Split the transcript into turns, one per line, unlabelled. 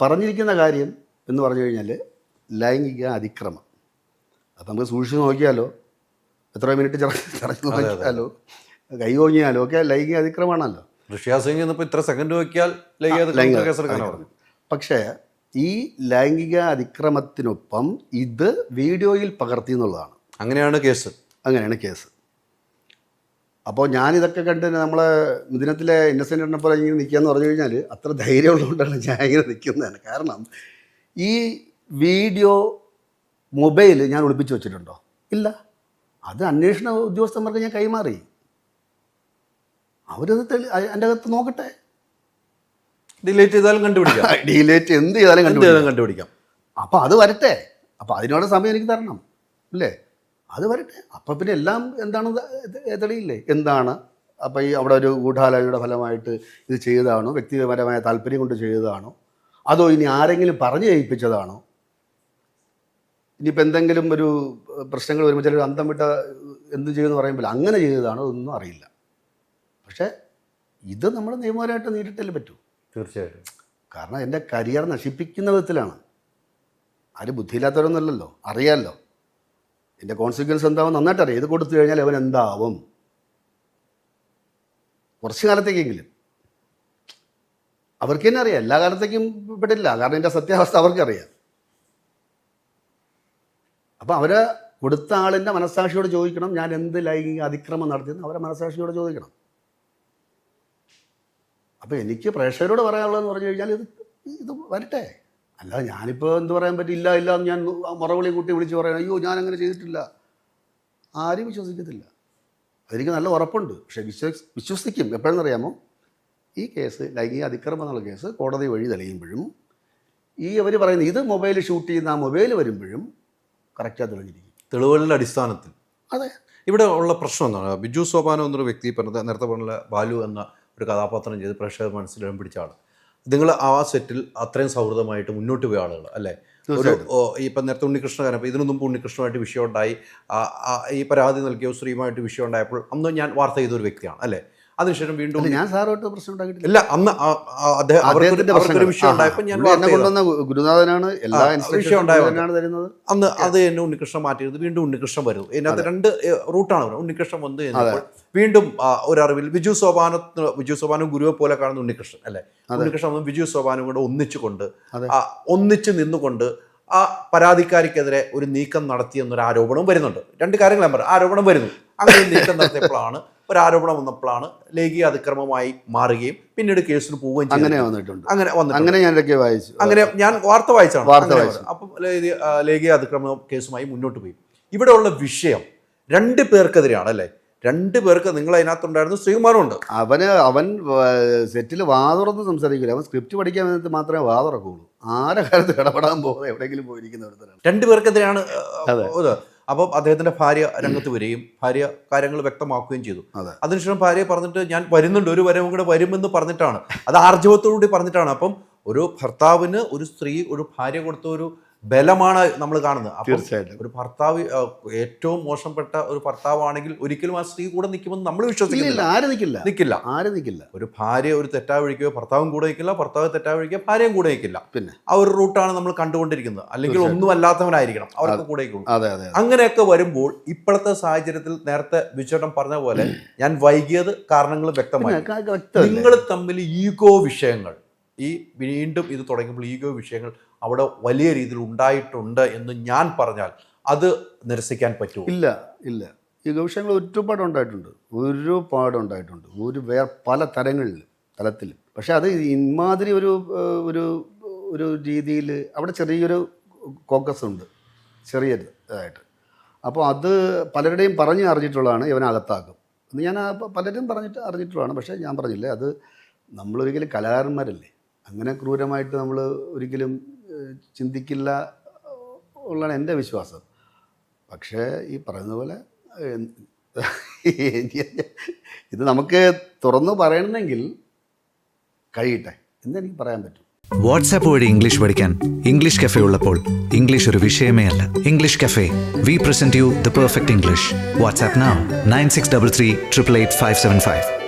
പറഞ്ഞിരിക്കുന്ന കാര്യം എന്ന് പറഞ്ഞു കഴിഞ്ഞാൽ ലൈംഗിക അതിക്രമം. അപ്പം നമുക്ക് സൂക്ഷിച്ച് നോക്കിയാലോ? എത്ര മിനിറ്റ് ചടച്ച് നോക്കിയാലോ? കൈ ഓങ്ങിയാലോ? ഒക്കെ ലൈംഗിക അതിക്രമമാണല്ലോ.
ഋഷിയാ സിംഗ് ഇന്നിപ്പോ ഇത്ര സെക്കൻഡ് നോക്കിയാൽ ലൈംഗിക
പക്ഷേ ഈ ലൈംഗിക അതിക്രമത്തിനൊപ്പം ഇത് വീഡിയോയിൽ പകർത്തി എന്നുള്ളതാണ്.
അങ്ങനെയാണ് കേസ്.
അങ്ങനെയാണ് കേസ്. അപ്പോൾ ഞാനിതൊക്കെ കണ്ട് നമ്മൾ ദിനത്തിലെ ഇന്നസെന്റ് പോലെ ഇങ്ങനെ നിൽക്കുകയെന്ന് പറഞ്ഞു കഴിഞ്ഞാൽ അത്ര ധൈര്യമുള്ളതുകൊണ്ടാണ് ഞാൻ ഇങ്ങനെ നിൽക്കുന്നതാണ് കാരണം ഈ വീഡിയോ മൊബൈൽ ഞാൻ ഒളിപ്പിച്ച് വെച്ചിട്ടുണ്ടോ? ഇല്ല. അത് അന്വേഷണ ഉദ്യോഗസ്ഥന്മാർക്ക് ഞാൻ കൈമാറി. അവരത് തെളി എന്റെ അകത്ത് നോക്കട്ടെ.
ഡിലേറ്റ് ചെയ്താലും കണ്ടുപിടിക്കാം.
ഡിലേറ്റ് എന്ത് ചെയ്താലും കണ്ടുപിടിക്കാം.
ചെയ്താലും കണ്ടുപിടിക്കാം.
അപ്പോൾ അത് വരട്ടെ. അപ്പോൾ അതിനോട് സമയം എനിക്ക് തരണം. അല്ലേ? അത് വരട്ടെ. അപ്പം പിന്നെ എല്ലാം എന്താണ് തെളിയില്ലേ? എന്താണ്? അപ്പോൾ ഈ അവിടെ ഒരു ഗൂഢാലോചനയുടെ ഫലമായിട്ട് ഇത് ചെയ്തതാണോ? വ്യക്തിപരമായ താല്പര്യം കൊണ്ട് ചെയ്തതാണോ? അതോ ഇനി ആരെങ്കിലും പറഞ്ഞു ചെയ്യിപ്പിച്ചതാണോ ഇനിയിപ്പോൾ എന്തെങ്കിലും ഒരു പ്രശ്നങ്ങൾ വരുമ്പോൾ ചിലർ അന്തം വിട്ട എന്ത് ചെയ്യുമെന്ന് പറയുമ്പോൾ അങ്ങനെ ചെയ്തതാണോ ഒന്നും അറിയില്ല. പക്ഷേ ഇത് നമ്മൾ നിയമപരമായിട്ട് നേരിട്ടല്ലേ പറ്റൂ.
തീർച്ചയായിട്ടും.
കാരണം എന്റെ കരിയർ നശിപ്പിക്കുന്ന വിധത്തിലാണ്. ആരും ബുദ്ധിയില്ലാത്തവരൊന്നുമല്ലല്ലോ അറിയാമല്ലോ എന്റെ കോൺസിക്വൻസ് എന്താവും നന്നായിട്ട് അറിയാം ഇത് കൊടുത്തു കഴിഞ്ഞാൽ അവൻ എന്താവും? കുറച്ച് കാലത്തേക്കെങ്കിലും. അവർക്ക് തന്നെ അറിയാം. എല്ലാ കാലത്തേക്കും പെട്ടില്ല. കാരണം എന്റെ സത്യാവസ്ഥ അവർക്കറിയാം. അപ്പം അവർ കൊടുത്ത ആളിന്റെ മനസ്സാക്ഷിയോട് ചോദിക്കണം ഞാൻ എന്ത് ലൈംഗിക അതിക്രമം നടത്തിയെന്ന് അവരെ മനസ്സാക്ഷിയോട് ചോദിക്കണം. അപ്പോൾ എനിക്ക് പ്രേക്ഷകരോട് പറയാനുള്ളതെന്ന് പറഞ്ഞു കഴിഞ്ഞാൽ ഇത് ഇത് വരട്ടെ. അല്ലാതെ ഞാനിപ്പോൾ എന്ത് പറയാൻ പറ്റില്ല ഇല്ല എന്ന് ഞാൻ മുറവിളി കൂട്ടി വിളിച്ച് പറയണം. അയ്യോ ഞാൻ അങ്ങനെ ചെയ്തിട്ടില്ല. ആരും വിശ്വസിക്കത്തില്ല. അതെനിക്ക് നല്ല ഉറപ്പുണ്ട്. പക്ഷേ വിശ്വസ് വിശ്വസിക്കും. എപ്പോഴെന്ന് അറിയാമോ ഈ കേസ് ലൈംഗിക അതിക്രമം എന്നുള്ള കേസ് കോടതി വഴി തെളിയുമ്പോഴും ഈ അവർ പറയുന്നത് ഇത് മൊബൈൽ ഷൂട്ട് ചെയ്യുന്ന ആ മൊബൈൽ വരുമ്പോഴും കറക്റ്റായി തെളിഞ്ഞിരിക്കും.
തെളിവുകളുടെ അടിസ്ഥാനത്തിൽ.
അതെ.
ഇവിടെ ഉള്ള പ്രശ്നം എന്താണ്? ബിജു സോപാനോ എന്നൊരു വ്യക്തി പറഞ്ഞത് നേരത്തെ പറഞ്ഞ ബാലു എന്ന ഒരു കഥാപാത്രം ചെയ്ത് പ്രേക്ഷകർ മനസ്സിലിടം പിടിച്ച ആൾ നിങ്ങൾ ആ സെറ്റിൽ അത്രയും സൗഹൃദമായിട്ട് മുന്നോട്ട് പോയ ആളുകൾ അല്ലേ? ഒരു ഇപ്പം നേരത്തെ ഉണ്ണികൃഷ്ണ കാരണം ഇതിനു മുമ്പ് ഉണ്ണികൃഷ്ണമായിട്ട് വിഷയം ഉണ്ടായി ഈ പരാതി നൽകിയ സ്ത്രീയുമായിട്ട് വിഷയം ഉണ്ടായപ്പോൾ അന്ന് ഞാൻ വാർത്ത ചെയ്ത ഒരു വ്യക്തിയാണ് അല്ലേ? അതിനുശേഷം വീണ്ടും
ഞാൻ സാറോട്ട് പ്രശ്നം ഉണ്ടാക്കിയിട്ടില്ല.
ഇല്ല അന്ന്
അദ്ദേഹത്തിന്റെ
വിഷയം ഉണ്ടായപ്പോൾ ഞാൻ
പുള്ളി എന്നെ കൊണ്ടുവന്ന ഗുരുനാഥനാണ് എല്ലാ
വിഷയം
തരുന്നത്.
അന്ന് അത്. എന്നെ ഉണ്ണികൃഷ്ണൻ മാറ്റിയത്. വീണ്ടും ഉണ്ണികൃഷ്ണൻ വരുന്നു ഇതിനകത്ത് രണ്ട് റൂട്ടാണ് വരുന്നത്. ഉണ്ണികൃഷ്ണൻ വന്നു കഴിഞ്ഞപ്പോൾ വീണ്ടും ഒരറിവിൽ ഒരു അറിവിൽ വിജു സോപാന വിജു സോപാനും ഗുരുവെ പോലെ കാണുന്ന ഉണ്ണികൃഷ്ണൻ അല്ലെ? ഉണ്ണികൃഷ്ണൻ വന്ന് വിജു സോപാനും കൂടെ ഒന്നിച്ചുകൊണ്ട്. ഒന്നിച്ച് നിന്നുകൊണ്ട് ആ പരാതിക്കാരിക്കെതിരെ ഒരു നീക്കം നടത്തിയെന്നൊരു ആരോപണവും വരുന്നുണ്ട്. രണ്ട് കാര്യങ്ങൾ ഞാൻ ആരോപണം വരുന്നു. അങ്ങനെ നീക്കം നടത്തിയപ്പോഴാണ് ഒരു ആരോപണം വന്നപ്പോഴാണ് ലൈംഗിക അതിക്രമമായി മാറുകയും പിന്നീട് കേസിന് പോവുകയും
അങ്ങനെ വന്നിട്ടുണ്ട്.
അങ്ങനെ വന്നിട്ടുണ്ട്.
അങ്ങനെ ഞാൻ വായിച്ചു.
അങ്ങനെ ഞാൻ വാർത്ത വായിച്ചാണ്.
വാർത്ത വായിച്ചു.
അപ്പം ലൈംഗിക അതിക്രമ കേസുമായി മുന്നോട്ട് പോയി. ഇവിടെയുള്ള വിഷയം രണ്ട് പേർക്കെതിരെയാണ് അല്ലേ? രണ്ട് പേർക്ക് നിങ്ങൾ അതിനകത്തുണ്ടായിരുന്നു ശ്രീകുമാറും ഉണ്ട്
അവന് അവൻ സെറ്റിൽ വാതുറന്ന് സംസാരിക്കില്ല അവൻ സ്ക്രിപ്റ്റ് പഠിക്കാൻ വേണ്ടി മാത്രമേ വാതുറക്കുള്ളൂ ആരെ കാലത്ത് ഇടപെടാൻ പോകുന്നത്? എവിടെയെങ്കിലും പോയിരിക്കുന്ന ഒരുത്തരാണ്.
രണ്ട് പേർക്കെതിരെയാണ്
അതെ.
അപ്പം അദ്ദേഹത്തിന്റെ ഭാര്യ രംഗത്ത് വരികയും ഭാര്യ കാര്യങ്ങൾ വ്യക്തമാക്കുകയും ചെയ്തു.
അതെ.
അതിനുശേഷം ഭാര്യ പറഞ്ഞിട്ട് ഞാൻ വരുന്നുണ്ട് ഒരു വരവും കൂടെ വരുമെന്ന് പറഞ്ഞിട്ടാണ്. അത് ആർജവത്തോടുകൂടി പറഞ്ഞിട്ടാണ്. അപ്പം ഒരു ഭർത്താവിന് ഒരു സ്ത്രീ ഒരു ഭാര്യ കൊടുത്ത ഒരു ബലമാണ് നമ്മൾ കാണുന്നത്.
തീർച്ചയായിട്ടും.
ഒരു ഭർത്താവ് ഏറ്റവും മോശപ്പെട്ട ഒരു ഭർത്താവാണെങ്കിൽ ഒരിക്കലും ആ സ്ത്രീ കൂടെ നിൽക്കുമെന്ന് നമ്മൾ വിശ്വസിക്കുന്നില്ല.
ആര് നിൽക്കില്ല?
നിൽക്കില്ല.
ആര് നിൽക്കില്ല?
ഒരു ഭാര്യ ഒരു തെറ്റാ വഴിക്കുകയോ ഭർത്താവും കൂടെ നിൽക്കില്ല ഭർത്താവ് തെറ്റാ വഴിക്കുക ഭാര്യയും കൂടെ നിൽക്കില്ല.
പിന്നെ?
ആ ഒരു റൂട്ടാണ് നമ്മൾ കണ്ടുകൊണ്ടിരിക്കുന്നത്. അല്ലെങ്കിൽ ഒന്നും അല്ലാത്തവനായിരിക്കണം അവർക്ക് കൂടെ. അങ്ങനെയൊക്കെ വരുമ്പോൾ ഇപ്പോഴത്തെ സാഹചര്യത്തിൽ നേരത്തെ ബിച്ചേട്ടൻ പറഞ്ഞ പോലെ ഞാൻ വൈകിയത് കാരണങ്ങൾ വ്യക്തമായി? നിങ്ങൾ തമ്മിൽ ഈഗോ വിഷയങ്ങൾ ഈ വീണ്ടും ഇത് തുടങ്ങുമ്പോൾ ഈഗോ വിഷയങ്ങൾ അവിടെ വലിയ രീതിയിൽ ഉണ്ടായിട്ടുണ്ട് എന്ന് ഞാൻ പറഞ്ഞാൽ അത് നിരസിക്കാൻ പറ്റുമോ
ഇല്ല ഇല്ല. ഈ ഗവേഷണങ്ങൾ ഒരുപാട് ഉണ്ടായിട്ടുണ്ട്. ഒരുപാട് ഉണ്ടായിട്ടുണ്ട്. ഒരു വേറെ പല തരങ്ങളിൽ തലത്തിൽ. പക്ഷേ അത് ഇമാതിരി ഒരു ഒരു ഒരു രീതിയിൽ അവിടെ ചെറിയൊരു കോക്കസ് ഉണ്ട്. ചെറിയ ഇതായിട്ട് അപ്പോൾ അത് പലരുടെയും പറഞ്ഞ് അറിഞ്ഞിട്ടുള്ളതാണ് ഇവൻ അകത്താക്കും എന്ന് ഞാൻ പലരും പറഞ്ഞിട്ട് അറിഞ്ഞിട്ടുള്ളതാണ്. പക്ഷേ ഞാൻ പറഞ്ഞില്ലേ അത് നമ്മളൊരിക്കലും കലാകാരന്മാരല്ലേ? അങ്ങനെ ക്രൂരമായിട്ട് നമ്മൾ ഒരിക്കലും ചിന്തിക്കില്ല ഉള്ളതാണ് എന്റെ വിശ്വാസം. പക്ഷേ ഈ പറയുന്ന പോലെ ഇത് നമുക്ക് തുറന്നു പറയണമെങ്കിൽ കഴിയട്ടെ. എന്നെനിക്ക് പറയാൻ പറ്റും.
വാട്സാപ്പ് വഴി ഇംഗ്ലീഷ് പഠിക്കാൻ ഇംഗ്ലീഷ് കഫേ ഉള്ളപ്പോൾ ഇംഗ്ലീഷ് ഒരു വിഷയമേ അല്ല. English cafe. We present you the perfect English WhatsApp nine six double three triple eight five seven five